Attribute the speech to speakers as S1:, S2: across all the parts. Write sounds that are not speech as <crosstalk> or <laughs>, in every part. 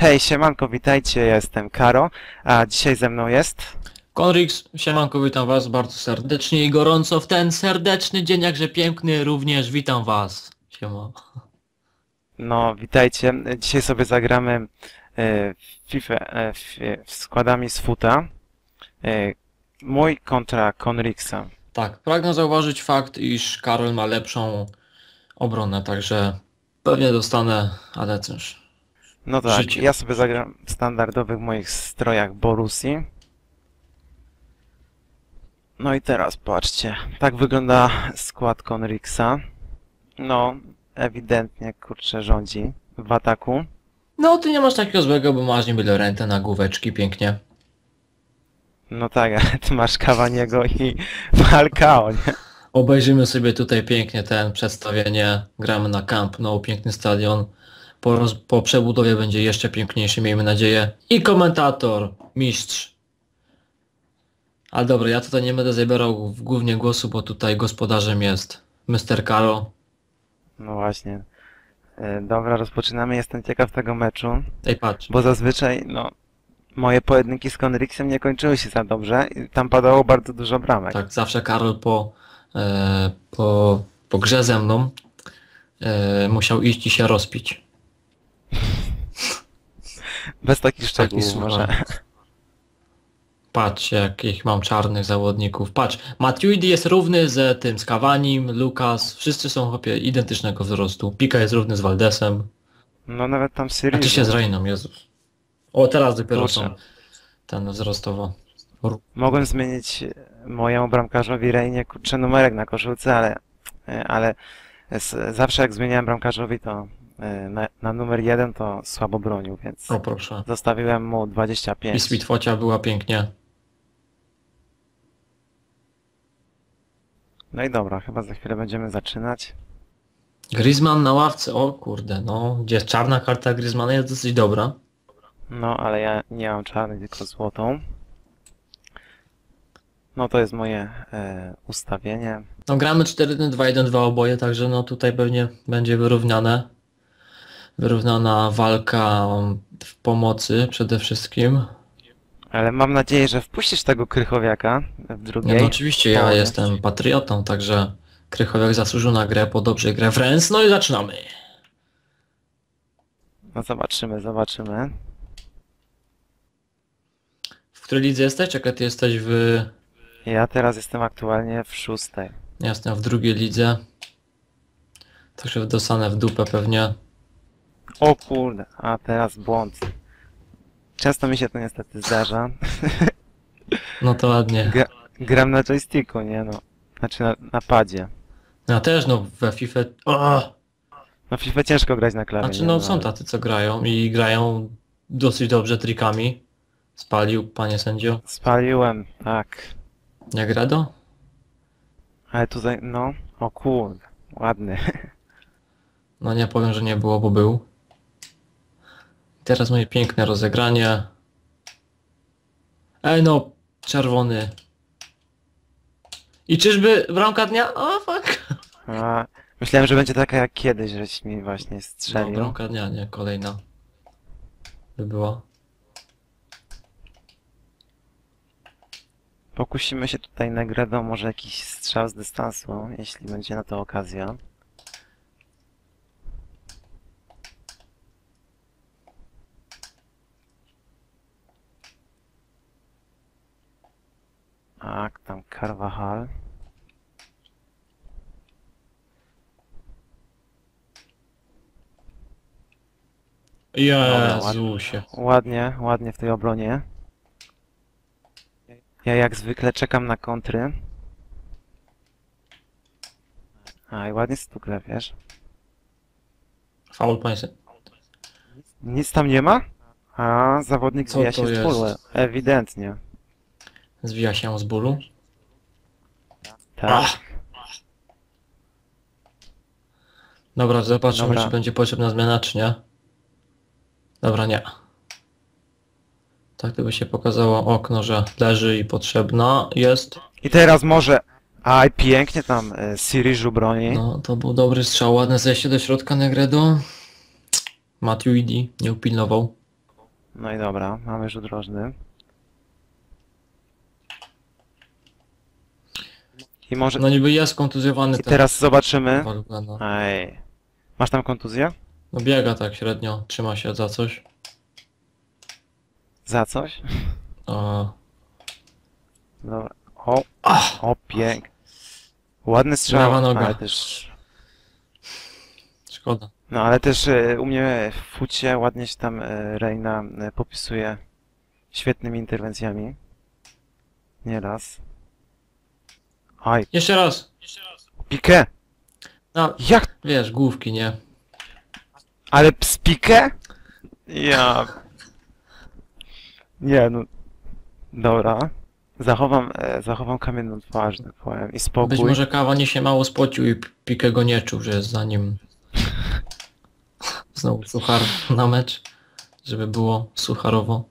S1: Hej, siemanko, witajcie, ja jestem Karo, a dzisiaj ze mną jest...
S2: Konrix, siemanko, witam was bardzo serdecznie i gorąco w ten serdeczny dzień, jakże piękny, również witam was. Siema.
S1: No, witajcie. Dzisiaj sobie zagramy w FIFA e, w, składami z futa. E, mój kontra Konrixa.
S2: Tak, pragnę zauważyć fakt, iż Karol ma lepszą obronę, także pewnie dostanę, ale cóż.
S1: No tak,
S2: Życie.
S1: ja sobie zagram w standardowych moich strojach Borusi. No i teraz patrzcie, tak wygląda skład Konrixa. No, ewidentnie, kurczę, rządzi w ataku.
S2: No, ty nie masz takiego złego, bo masz niby rentę na główeczki, pięknie.
S1: No tak, ale ty masz Cavaniego i Falcao, nie?
S2: Obejrzymy sobie tutaj pięknie ten przedstawienie, gramy na Camp Nou, piękny stadion. Po, roz, po przebudowie będzie jeszcze piękniejszy, miejmy nadzieję. I komentator, mistrz. Ale dobra, ja tutaj nie będę zabierał głównie głosu, bo tutaj gospodarzem jest Mr. Karo.
S1: No właśnie. E, Dobra, rozpoczynamy. Jestem ciekaw tego meczu,
S2: Ej, patrz.
S1: bo zazwyczaj, no, moje pojedynki z Konrixem nie kończyły się za dobrze i tam padało bardzo dużo bramek.
S2: Tak, zawsze Karol po, e, po, po grze ze mną e, musiał iść i się rozpić.
S1: Bez takich
S2: Taki
S1: szczegółów może.
S2: Patrz jakich mam czarnych zawodników. Patrz, Matuidi jest równy z tym, z Cavanim, Lucas, wszyscy są chłopie identycznego wzrostu. Pika jest równy z Valdesem.
S1: No nawet tam
S2: A
S1: Syrii.
S2: czy się z Reiną, Jezus. O, teraz dopiero
S1: Kurczę.
S2: są ten wzrostowo.
S1: Mogłem zmienić mojemu bramkarzowi Reinie, kurczę, numerek na koszulce, ale, e, ale z, zawsze jak zmieniałem bramkarzowi, to na, na numer jeden to słabo bronił, więc
S2: O proszę.
S1: zostawiłem mu
S2: I
S1: 25.
S2: Sweetfocia była pięknie.
S1: No i dobra, chyba za chwilę będziemy zaczynać.
S2: Griezmann na ławce, o kurde, no. Gdzie czarna karta Griezmana jest dosyć dobra.
S1: No, ale ja nie mam czarnej, tylko złotą. No to jest moje e, ustawienie.
S2: No gramy 4-1-2-1-2 oboje, także no tutaj pewnie będzie wyrównane. Wyrównana walka w pomocy przede wszystkim.
S1: Ale mam nadzieję, że wpuścisz tego Krychowiaka w
S2: Nie,
S1: drugiej.
S2: no oczywiście ja
S1: połowie.
S2: jestem patriotą, także Krychowiak zasłużył na grę po dobrej grę w Rens. No i zaczynamy.
S1: No zobaczymy, zobaczymy.
S2: W której lidze jesteś? Czekaj, ty jesteś w...
S1: Ja teraz jestem aktualnie w szóstej.
S2: Ja jestem w drugiej lidze. Także dostanę w dupę pewnie.
S1: O kurde, a teraz błąd. Często mi się to niestety zdarza. <laughs>
S2: No to ładnie.
S1: Gra, gram na joysticku, nie no. Znaczy na, na padzie.
S2: Ja też no we FIFA... O!
S1: No FIFA ciężko grać na klawie.
S2: Znaczy
S1: nie?
S2: no są tacy co grają i grają dosyć dobrze trikami. Spalił panie sędzio.
S1: Spaliłem, tak.
S2: Jak Redo?
S1: Ale tutaj, no, o kurde, ładny. <laughs>
S2: No nie powiem, że nie było, bo był. Teraz moje piękne rozegranie. Ej no, czerwony. I czyżby bramka dnia? O fuck.
S1: A, myślałem, że będzie taka jak kiedyś, żeś mi właśnie
S2: No,
S1: strzelił.
S2: bramka dnia, nie, kolejna. By była.
S1: Pokusimy się tutaj na Gredo, może jakiś strzał z dystansu, jeśli będzie na to okazja. Tak, tam Carvajal.
S2: Jezusie.
S1: Ładnie, ładnie w tej obronie. Ja jak zwykle czekam na kontry. A i ładnie stukle, wiesz.
S2: Faul sędzio.
S1: Nic tam nie ma? A, zawodnik
S2: Co to
S1: się z
S2: jest?
S1: pole. Ewidentnie.
S2: Zwija się z bólu.
S1: Tak.
S2: Ach. Dobra, zobaczymy
S1: Dobra.
S2: czy będzie potrzebna zmiana, czy nie. Dobra, nie. Tak gdyby się pokazało okno, że leży i potrzebna jest.
S1: I teraz może... Aj, pięknie tam e, Siriżu broni.
S2: No, to był dobry strzał, ładne zejście do środka Negredo. Matthew Idi nie upilnował.
S1: No i dobra, mamy rzut rożny. I może...
S2: No niby jest kontuzjowany
S1: I
S2: ten
S1: teraz zobaczymy.
S2: Walugana.
S1: Ej. Masz tam kontuzję?
S2: No biega tak średnio, trzyma się za coś.
S1: Za coś?
S2: A,
S1: Dobra. O,
S2: Ach,
S1: o pięk. Ładny strzał,
S2: Lewa noga.
S1: ale też...
S2: szkoda.
S1: No ale też e, u mnie w fucie ładnie się tam e, Reina e, popisuje świetnymi interwencjami. Nieraz. Aj,
S2: Jeszcze raz.
S1: pikę!
S2: No,
S1: Jak?
S2: wiesz, główki, nie?
S1: Ale z pikę? Ja... Nie, no... Dobra. Zachowam, e, zachowam kamienną twarz, tak powiem, i spokój.
S2: Być może kawa nie się mało spocił i Pikę go nie czuł, że jest za nim <laughs> znowu suchar na mecz, żeby było sucharowo.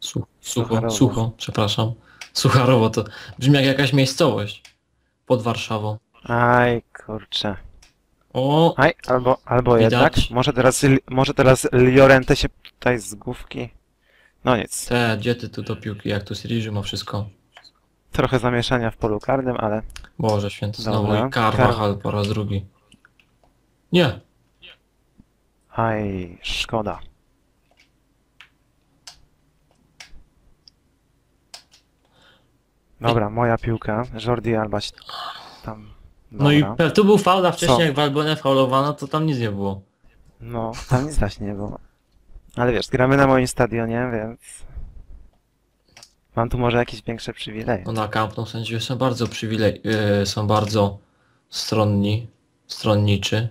S2: Su, sucho,
S1: Sucharowo.
S2: sucho, przepraszam. Sucharowo to brzmi jak jakaś miejscowość pod Warszawą.
S1: Aj, kurczę.
S2: O,
S1: Aj, albo, albo
S2: Widać.
S1: jednak. Może teraz, może teraz Liorente się tutaj z główki... No nic.
S2: te, gdzie ty tu do piłki, jak tu Siriży ma wszystko.
S1: Trochę zamieszania w polu karnym, ale...
S2: Boże święty, znowu
S1: Dobra.
S2: i Carvajal po raz drugi. Nie,
S1: Aj, szkoda. Dobra, moja piłka. Jordi Alba się tam...
S2: no i
S1: Dobra.
S2: pe- tu był faul, a wcześniej
S1: Co?
S2: jak Valbone faulowano, to tam nic nie było.
S1: No, tam nic właśnie nie było. Ale wiesz, gramy na moim stadionie, więc... Mam tu może jakieś większe przywileje.
S2: No na Camp Nou sędziowie są bardzo przywilej, yy, są bardzo stronni, stronniczy.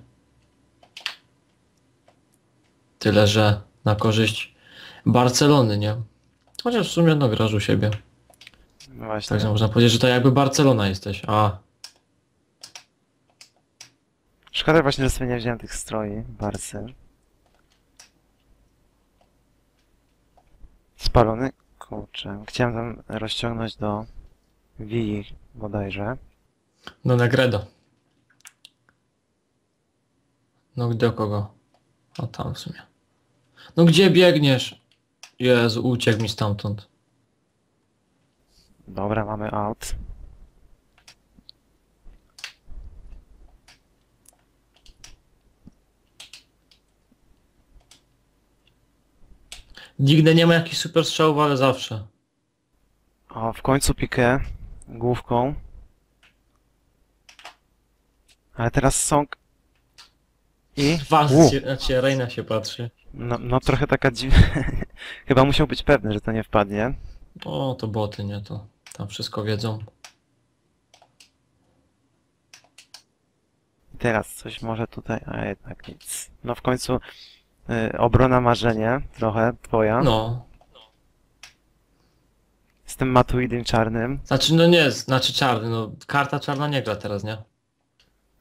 S2: Tyle, że na korzyść Barcelony, nie? Chociaż w sumie no grasz u siebie.
S1: No właśnie.
S2: Także można powiedzieć, że to jakby Barcelona jesteś. A,
S1: Szkoda właśnie, że sobie nie wziąłem tych stroi, Barcy. Spalony? Kurczę. Chciałem tam rozciągnąć do Wii bodajże.
S2: no Negredo. No do kogo? O tam w sumie. No gdzie biegniesz? Jezu, uciekł mi stamtąd.
S1: Dobra, mamy out.
S2: Nigdy nie ma jakichś super strzałów, ale zawsze.
S1: O, w końcu pikę główką. Ale teraz sąk. I...
S2: Was, się, znaczy Reina się patrzy.
S1: No, no trochę taka dziwna. <laughs> Chyba musiał być pewny, że to nie wpadnie.
S2: O, to boty, nie? To tam wszystko wiedzą.
S1: Teraz coś może tutaj, a jednak nic. No w końcu y, obrona marzenie, trochę twoja.
S2: No.
S1: Z tym matuidem czarnym.
S2: Znaczy, no nie, znaczy czarny, no karta czarna nie gra teraz, nie?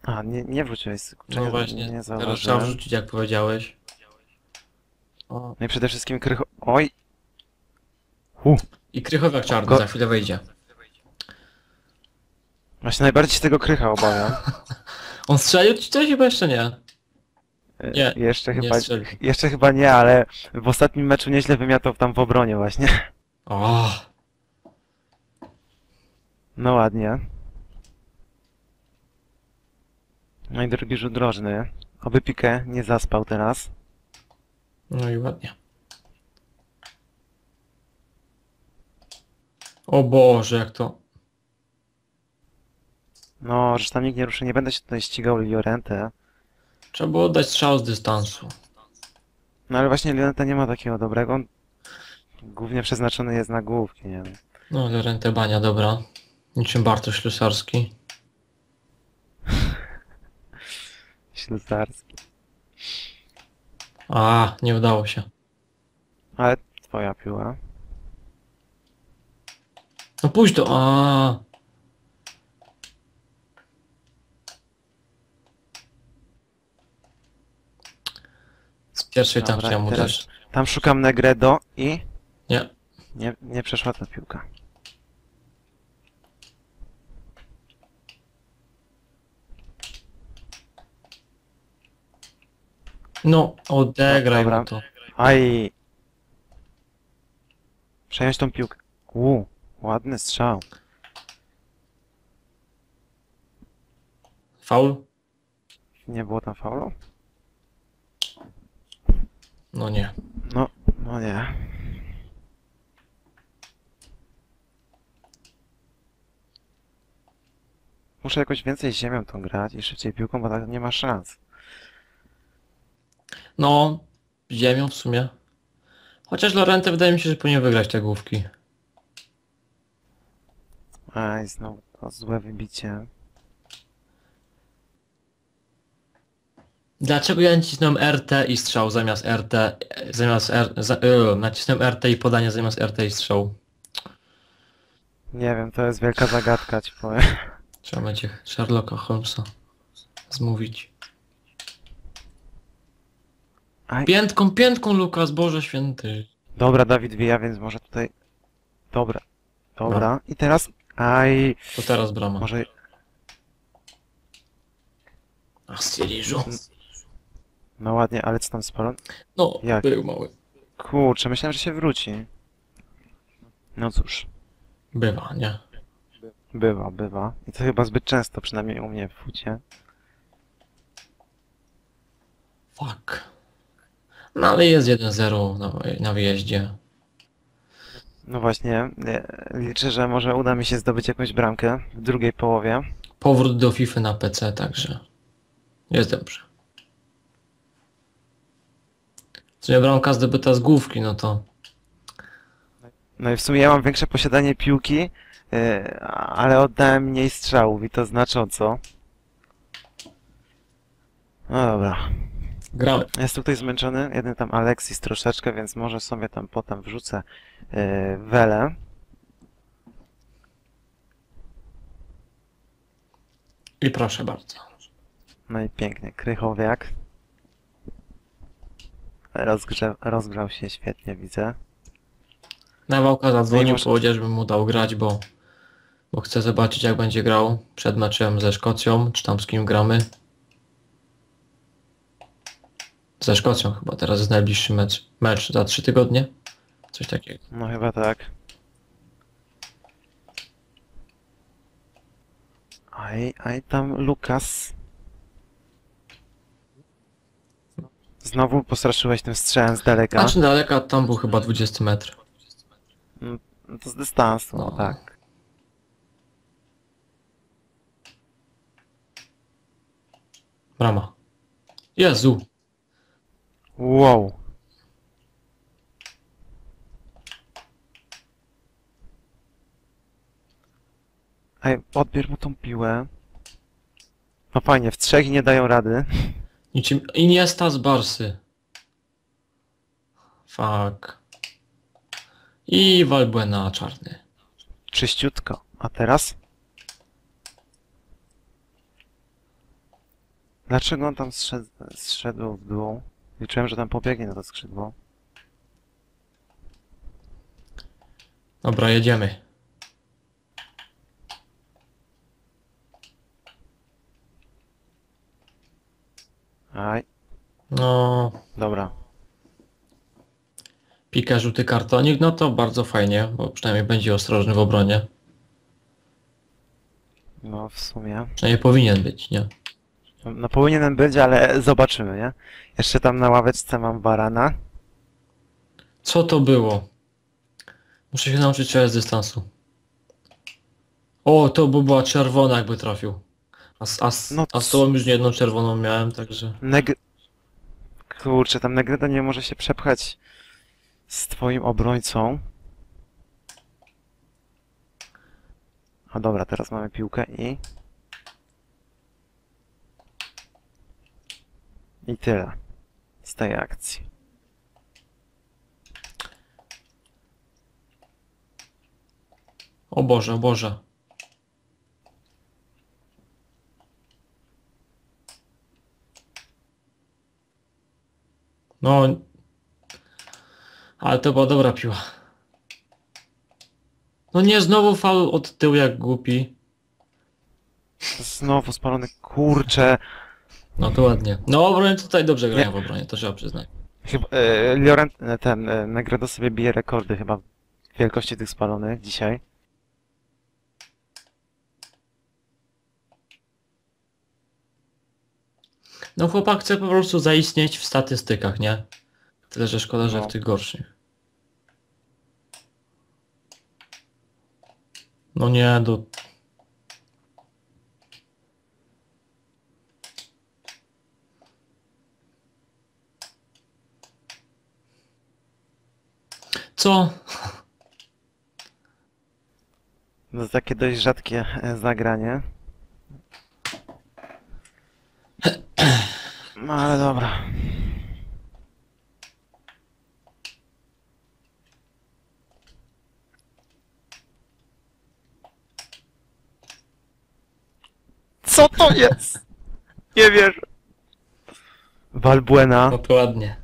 S1: A, nie, nie wróciłeś, kurczę,
S2: No
S1: nie,
S2: właśnie,
S1: nie
S2: teraz trzeba
S1: zauważyłem.
S2: wrzucić, jak powiedziałeś. O.
S1: No i przede wszystkim krycho... Oj! Hu!
S2: I krychowiak czarny
S1: Go-
S2: za chwilę wejdzie.
S1: Właśnie najbardziej się tego krycha obawiam. <laughs>
S2: On strzelił ci coś chyba jeszcze nie?
S1: Y,
S2: Nie,
S1: jeszcze
S2: nie
S1: chyba,
S2: strzelił.
S1: jeszcze chyba nie, ale w ostatnim meczu nieźle wymiatał tam w obronie właśnie.
S2: O,
S1: No ładnie. No i drugi rzut drożny. Oby Piqué nie zaspał teraz.
S2: no i ładnie. O Boże, jak to...
S1: No, że tam nikt nie ruszy, nie będę się tutaj ścigał Liorente.
S2: Trzeba było oddać strzał z dystansu.
S1: No ale właśnie Liorente nie ma takiego dobrego. On głównie przeznaczony jest na główki, nie wiem.
S2: No, Lorente Bania, dobra. Niczym Bartosz Ślusarski. <laughs>
S1: Ślusarski.
S2: A, nie udało się.
S1: Ale twoja piła.
S2: No pójdź to, a. Z pierwszej tam
S1: Dobra,
S2: chciałem
S1: teraz-
S2: uderzyć.
S1: Tam szukam Negredo i
S2: Nie.
S1: nie, nie przeszła ta piłka.
S2: No, odegraj
S1: Dobra.
S2: mu to.
S1: Aj, Przejąć tą piłkę. U, ładny strzał.
S2: Faul?
S1: Nie było tam faulu?
S2: No nie.
S1: No, no nie. Muszę jakoś więcej ziemią tą grać i szybciej piłką, bo tak nie ma szans.
S2: No, ziemią w sumie. Chociaż Lorente wydaje mi się, że powinien wygrać te główki.
S1: Aj, znowu to złe wybicie.
S2: Dlaczego ja nacisnąłem RT i strzał zamiast RT, zamiast R, za, yy, nacisnąłem RT i podanie zamiast RT i strzał.
S1: Nie wiem, to jest wielka zagadka, ci powiem.
S2: Trzeba będzie Sherlocka Holmesa zmówić.
S1: Aj.
S2: Piętką, piętką Lukas, Boże Święty.
S1: Dobra, Dawid wija, więc może tutaj... Dobra. Dobra. I teraz... Aj,
S2: To teraz brama.
S1: może...
S2: A Styliżu.
S1: No ładnie, ale co tam sporo?
S2: No,
S1: Jak?
S2: był mały.
S1: Kurczę, myślałem, że się wróci. No cóż,
S2: Bywa, nie?
S1: bywa, bywa. I to chyba zbyt często, przynajmniej u mnie w fucie.
S2: Fuck. No ale jest 1-0 na, na wyjeździe.
S1: No właśnie, e, liczę, że może uda mi się zdobyć jakąś bramkę w drugiej połowie.
S2: Powrót do FIFA na PC, także jest dobrze. Co nie bramka zdobyta z główki, no to
S1: No i w sumie ja mam większe posiadanie piłki, e, ale oddałem mniej strzałów i to znacząco. No dobra.
S2: Gramy.
S1: Jest tutaj zmęczony, jeden tam Alexis troszeczkę, więc może sobie tam potem wrzucę e, Welę.
S2: I proszę bardzo.
S1: No i pięknie, Krychowiak. Rozgrze rozgrzał się świetnie, widzę.
S2: Nawałka zadzwonił,
S1: może-
S2: powiedział, żebym mu dał grać, bo, bo chcę zobaczyć jak będzie grał przed meczem ze Szkocją, czy tam z kim gramy. Ze Szkocją chyba, teraz jest najbliższy mecz. Mecz za trzy tygodnie? Coś takiego.
S1: No chyba tak. Aj, aj tam Lukas. Znowu postraszyłeś tym strzałem z daleka.
S2: Znaczy daleka, tam był chyba 20 metr.
S1: No to z dystansu, no tak.
S2: Brama. Jezu!
S1: Wow. Ej, odbierz mu tą piłę. No fajnie, w trzech i nie dają rady.
S2: Niczym Iniesta z Barsy. Fuck. I Valbuena czarny.
S1: Czyściutko. A teraz? Dlaczego on tam zszedł, zszedł w dół? Liczyłem, że tam pobiegnie na to skrzydło.
S2: Dobra, jedziemy.
S1: Aj,
S2: No,
S1: dobra.
S2: Pika żółty kartonik, no to bardzo fajnie, bo przynajmniej będzie ostrożny w obronie.
S1: No w sumie.
S2: Przynajmniej powinien być, nie?
S1: No powinienem być, ale zobaczymy, nie? Jeszcze tam na ławeczce mam Barana.
S2: Co to było? Muszę się nauczyć strzelać z dystansu. O, to by była czerwona jakby trafił. A, z- a, z-
S1: No
S2: a z tobą już nie jedną czerwoną miałem, także...
S1: Neg... Kurczę, tam Negredo nie może się przepchać z twoim obrońcą. A dobra, teraz mamy piłkę i... I tyle. Z tej akcji.
S2: O Boże, o Boże. No... Ale to była dobra piła. No nie, znowu faul od tyłu jak głupi.
S1: Znowu spalony, kurczę.
S2: No to ładnie. No obronie tutaj dobrze grają w obronie, to trzeba przyznać.
S1: Chyba, e, Llorent, e, ten, e, Negredo sobie bije rekordy chyba w wielkości tych spalonych dzisiaj.
S2: No chłopak chce po prostu zaistnieć w statystykach, nie? Tyle, że szkoda, że
S1: No.
S2: w tych gorszych. No nie, do... Co?
S1: No to takie dość rzadkie e, zagranie. No ale dobra. Co to jest? Nie wierzę. Valbuena.
S2: No to ładnie.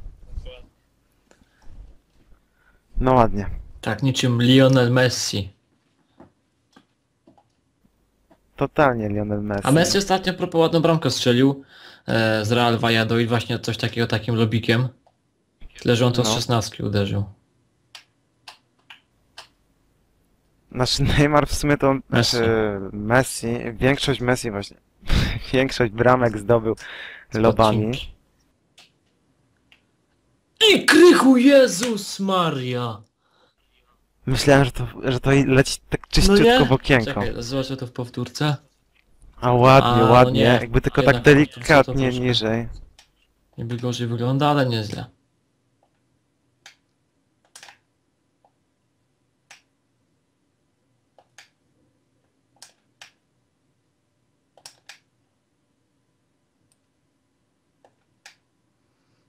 S1: No ładnie.
S2: Tak, niczym Lionel Messi.
S1: Totalnie Lionel Messi.
S2: A Messi ostatnio propos ładną bramkę strzelił e, z Real Valladolid właśnie coś takiego takim lobikiem. Tyle, że on to z
S1: No.
S2: 16 uderzył.
S1: Znaczy Neymar w sumie to
S2: Messi.
S1: znaczy Messi, większość Messi właśnie, <laughs> większość bramek zdobył lobami.
S2: Odcinki. I krychu Jezus Maria!
S1: Myślałem, że to, że to leci tak
S2: No
S1: czyściutko
S2: nie?
S1: w okienko.
S2: Czekaj, zobaczę to w powtórce.
S1: A ładnie,
S2: A, no
S1: ładnie,
S2: nie.
S1: jakby tylko
S2: Jednak
S1: tak delikatnie niżej.
S2: Niby gorzej wygląda, ale nieźle.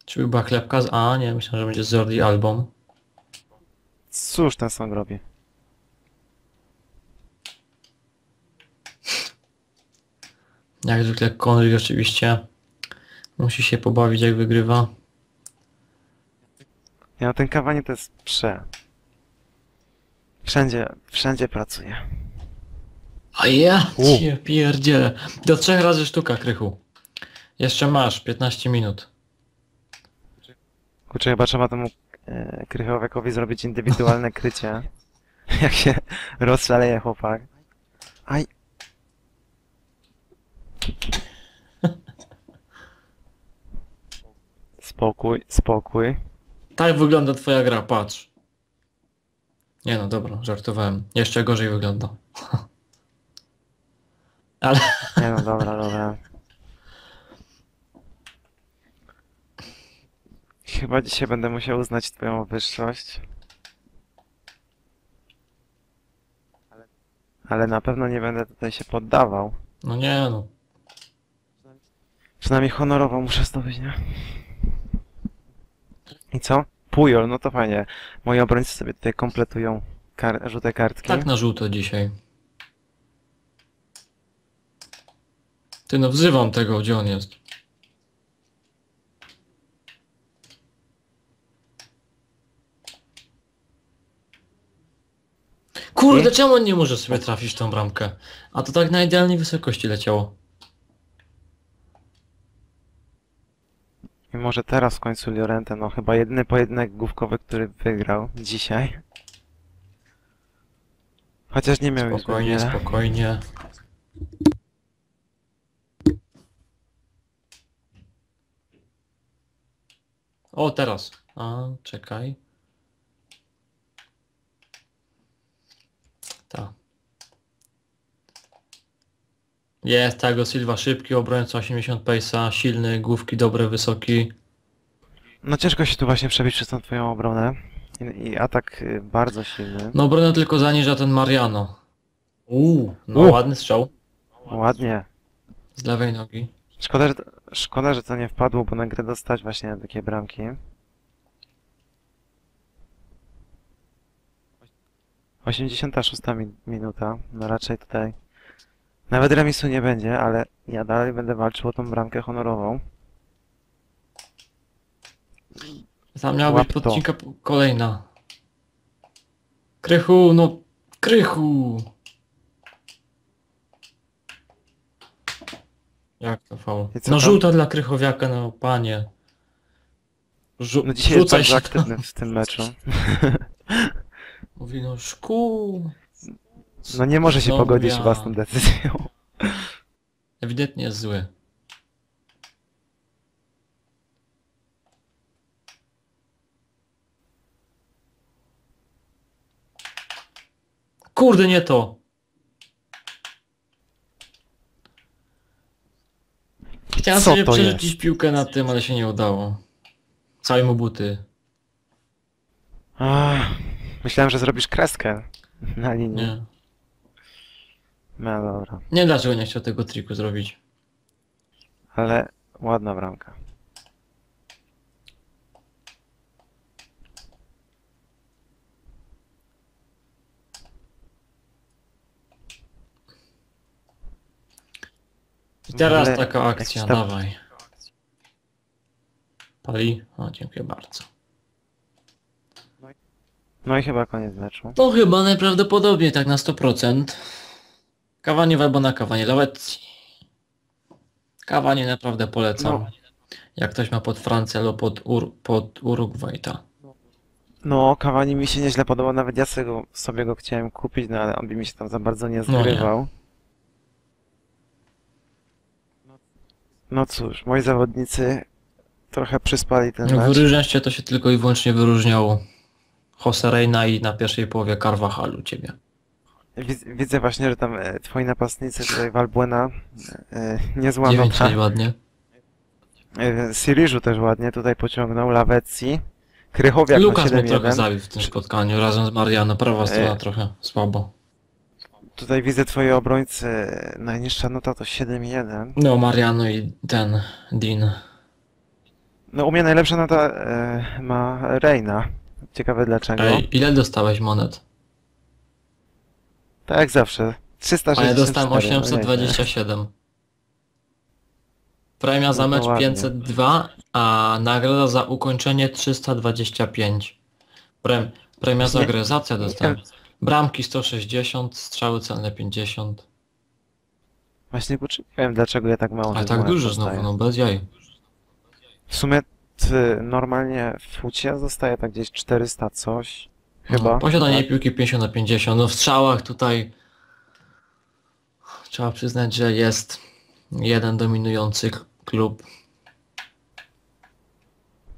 S2: Czy była chlebka z... A, nie, myślałem, że będzie z Jordi Album.
S1: Cóż ten song robi?
S2: Jak zwykle Conry oczywiście musi się pobawić jak wygrywa.
S1: Ja no ten kawanie to jest prze. Wszędzie, wszędzie pracuje.
S2: A ja
S1: U.
S2: cię pierdzielę. Do trzech razy sztuka, Krychu. Jeszcze masz 15 minut.
S1: Kurczę, chyba trzeba temu Krychowiakowi zrobić indywidualne <laughs> krycie. Jak się rozszaleje chłopak. Aj. Spokój, spokój.
S2: Tak wygląda twoja gra, patrz. Nie no, dobra, żartowałem. Jeszcze gorzej wygląda. <laughs> Ale
S1: Nie no, dobra, dobra. Chyba dzisiaj będę musiał uznać twoją wyższość. Ale na pewno nie będę tutaj się poddawał.
S2: no nie no.
S1: Przynajmniej honorowo muszę zdobyć, nie? I co? Pujol, no to fajnie. Moi obrońcy sobie tutaj kompletują kar żółte kartki.
S2: Tak na żółto dzisiaj. Ty no wzywam tego, gdzie on jest. Kurde,
S1: I?
S2: czemu on nie może sobie trafić w tą bramkę? A to tak na idealnej wysokości leciało.
S1: I może teraz w końcu Llorente, no chyba jedyny pojedynek główkowy, który wygrał dzisiaj. Chociaż nie miał już
S2: Spokojnie,
S1: wiele.
S2: spokojnie. O, teraz. A, czekaj. Ta. Jest, Tago Silva szybki, obrońca 80 pace'a, silny, główki dobre, wysoki.
S1: No ciężko się tu właśnie przebić przez tą twoją obronę. I, i atak y, bardzo silny.
S2: No obronę tylko zaniża ten Mariano. Uuu, no
S1: U.
S2: ładny strzał.
S1: Ładnie.
S2: Z lewej nogi.
S1: Szkoda, że, szkoda, że to nie wpadło, bo na grę dostać właśnie na takie bramki. Osiemdziesiąta szósta mi minuta. No raczej tutaj nawet remisu nie będzie, ale ja dalej będę walczył o tą bramkę honorową.
S2: Tam miała
S1: Łap
S2: być
S1: to.
S2: podcinka po- kolejna. Krychu, no Krychu! Jak to faul?
S1: I co
S2: No
S1: tam?
S2: żółta dla Krychowiaka, no panie. Żu
S1: No dzisiaj jest
S2: rzucaj
S1: bardzo
S2: się
S1: aktywny w tym meczu.
S2: Mówi no szkół.
S1: No nie może się pogodzić z własną decyzją.
S2: Ewidentnie jest zły. Kurde, nie to. Chciałem
S1: Co
S2: sobie
S1: to
S2: przerzucić
S1: jest?
S2: piłkę na tym, ale się nie udało. Całe mu buty.
S1: Ach, myślałem, że zrobisz kreskę na linii.
S2: Nie.
S1: No dobra,
S2: Nie wiem dlaczego nie chciał tego triku zrobić.
S1: ale ładna bramka.
S2: I teraz
S1: Ale
S2: taka akcja,
S1: tam-
S2: dawaj. Pali? O, dziękuję bardzo.
S1: No i chyba koniec meczu.
S2: No chyba najprawdopodobniej tak na 100%. Kawanie albo na kawanie Lawetti. Kawanie naprawdę polecam.
S1: No.
S2: Jak ktoś ma pod Francję albo pod, Ur pod Urugwajta.
S1: No, Cavani mi się nieźle podobał, nawet ja sobie go, sobie go chciałem kupić, no ale on by mi się tam za bardzo nie
S2: No
S1: zgrywał. No cóż, moi zawodnicy trochę przyspali ten
S2: No,
S1: mecz.
S2: wyróżniać się to się tylko i wyłącznie wyróżniało Jose Reina i na pierwszej połowie Carvajal u ciebie.
S1: Widzę, właśnie, że tam e, twoi napastnicy, tutaj Valbuena, e, niezła
S2: 9
S1: nota.
S2: ładnie.
S1: E, Siriżu też ładnie tutaj pociągnął, Lawecji. Krychowiak na
S2: Lukas mnie trochę
S1: 7-1.
S2: zabił w tym spotkaniu razem z Mariano. Prawa strona
S1: E.
S2: trochę słabo.
S1: Tutaj widzę twoje obrońcy, e, najniższa nota to 7-1.
S2: No Mariano i ten Dean.
S1: No u mnie najlepsza nota e, ma Reina. Ciekawe dlaczego.
S2: Ej, ile dostałeś monet?
S1: Tak jak zawsze.
S2: A
S1: 364.
S2: ja dostałem
S1: no nieźle.
S2: 827. Premia za
S1: No to
S2: mecz
S1: ładnie.
S2: 502, a nagroda za ukończenie 325. Prem, premia za
S1: Nie-
S2: agrezację
S1: nie
S2: dostałem. Bramki 160, strzały celne 50.
S1: Właśnie wiem dlaczego ja tak mało tych
S2: tak dużo znowu, no bez jaj.
S1: W sumie t, normalnie w fucie zostaje tak gdzieś 400 coś. Chyba.
S2: No, posiadanie
S1: tak?
S2: piłki 50 na 50. No w strzałach tutaj trzeba przyznać, że jest jeden dominujący klub.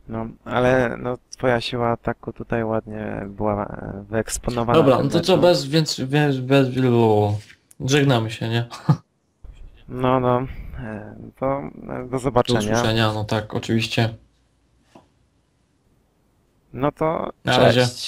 S1: No, ale no twoja siła ataku tutaj ładnie była e, wyeksponowana.
S2: Dobra, no to co, bez, więc bez, bez wielu... Żegnamy się, nie?
S1: No, no. e, To e, do
S2: Do
S1: zobaczenia.
S2: usłyszenia, no tak, oczywiście.
S1: No to
S2: Na razie.
S1: cześć.